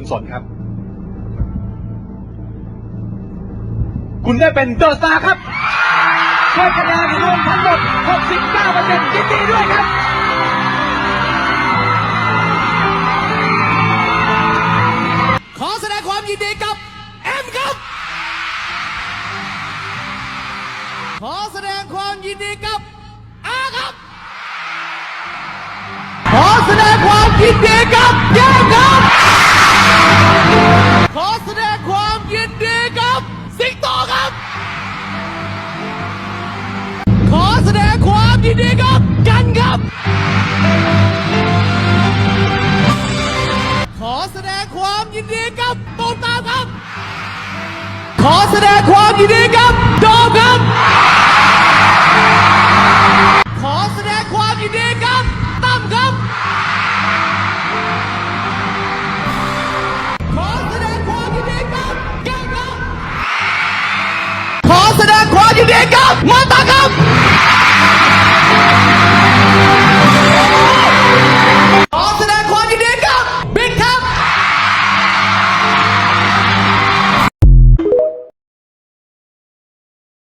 คุณสนครับ คุณได้เป็นเดอะสตาร์ครับได้คะแนนรวมทั้งหมด 69เปอร์เซ็นต์ยินดีด้วยครับขอแสดงความยินดีกับเอ็มครับ ขอแสดงความยินดีกับ ขอแสดงความยินดีกับกันครับ ขอแสดงความยินดีกับตูมตามครับ ขอแสดงความยินดีกับ